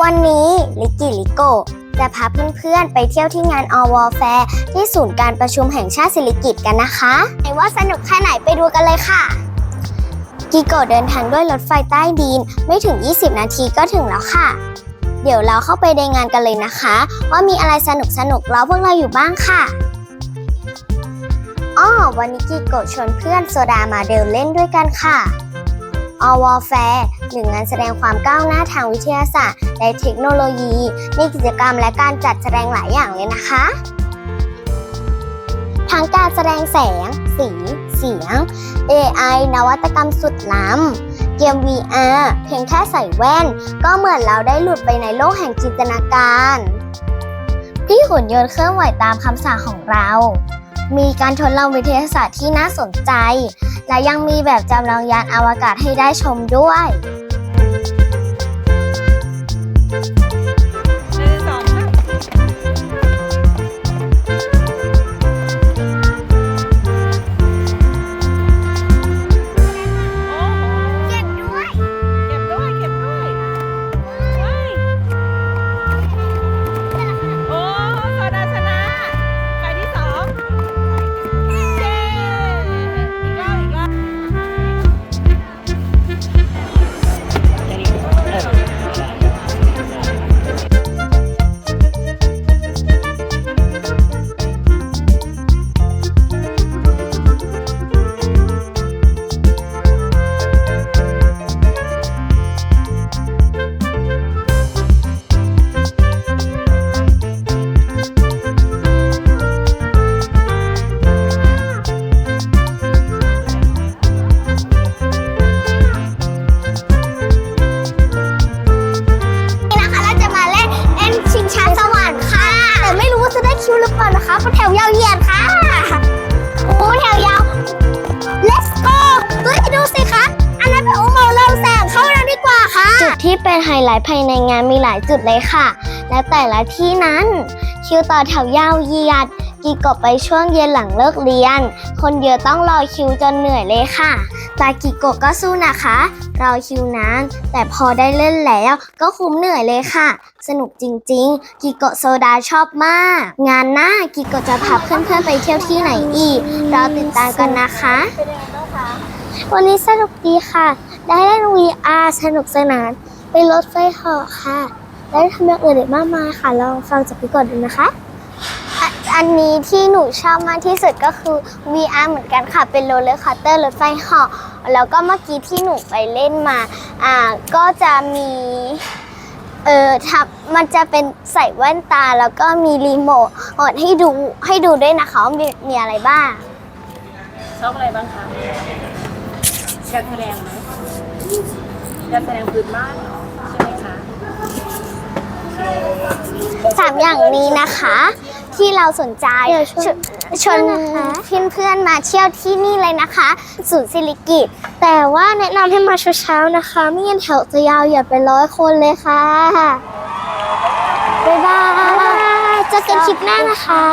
วันนี้ลิกกิลิโกจะพาเพื่อนๆ ไปเที่ยวที่งานอวอแฟร์ที่ศูนย์การประชุมแห่งชาติสิริกิติ์กันนะคะไหนว่าสนุกแค่ไหนไปดูกันเลยค่ะ กิโกเดินทางด้วยรถไฟใต้ดินไม่ถึง 20 นาทีก็ถึงแล้วค่ะ เดี๋ยวเราเข้าไปในงานกันเลยนะคะ ว่ามีอะไรสนุกสนุกรอพวกเราอยู่บ้างค่ะอ้อวันนี้กิโกชวนเพื่อนโซดามาเดินเล่นด้วยกันค่ะ อวแฟร์หนึ่งงานแสดงความก้าวหน้าทางวิทยาศาสตร์ และเทคโนโลยี มีกิจกรรมและการจัดแสดงหลายอย่างเลยนะคะ ทั้งการแสดงแสง สี เสียง AI นวัตกรรมสุดล้ำ เกม VR เพียงแค่ใส่แว่น ก็เหมือนเราได้หลุดไปในโลกแห่งจินตนาการ พี่หุ่นยนต์เคลื่อนไหวตามคำสั่งของเรา มีการทดลองวิทยาศาสตร์ที่น่าสนใจ และยังมีแบบจำลองยานอวกาศให้ได้ชมด้วย ที่เป็นไฮไลท์ภายในงานมีหลายจุดเลยค่ะ และแต่ละที่นั้น คิวต่อแถวยาวเหยียดกีกบไปช่วงเย็นหลังเลิกเรียน คนเยอะต้องรอคิวจนเหนื่อยเลยค่ะแต่กิโกะก็สู้นะคะ รอคิวนานแต่พอได้เล่นแล้วก็คุ้มเหนื่อยเลยค่ะ สนุกจริงๆ กิโกะโซดาชอบมาก งานหน้ากิโกะจะพาเพื่อนๆไปเที่ยวที่ไหนอีกเราติดตามกันนะคะ วันนี้สนุกดีค่ะ ได้เล่น VR สนุกสนาน ไปรถไฟเหาะค่ะได้ทำอย่างอื่นอีกมากมายค่ะ ลองฟังจากพี่กดดูนะคะอะอันนี้ที่หนูชอบมากที่สุดก็คือ VR เหมือนกันค่ะ เป็นโรลเลอร์คอสเตอร์รถไฟเหาะแล้วก็เมื่อกี้ที่หนูไปเล่นมา อ่า ก็จะมี เออทับมันจะเป็นใส่แว่นตา แล้วก็มีรีโมทให้ดู ให้ดูด้วยนะคะว่ามีมีอะไรบ้าง ชอบอะไรบ้างคะการแสดงไหมการแสดงพื้นบ้านเหรอ สามอย่างนี้นะคะ ที่เราสนใจชวนชวนเพื่อนๆมาเที่ยวที่นี่เลยนะคะศูนย์ศิริกิตแต่ว่าแนะนำให้มาเช้าๆนะคะ ไม่งั้นแถวจะยาวอย่าไปร้อยคนเลยค่ะ บ๊ายบายเจอกันคลิปหน้านะคะ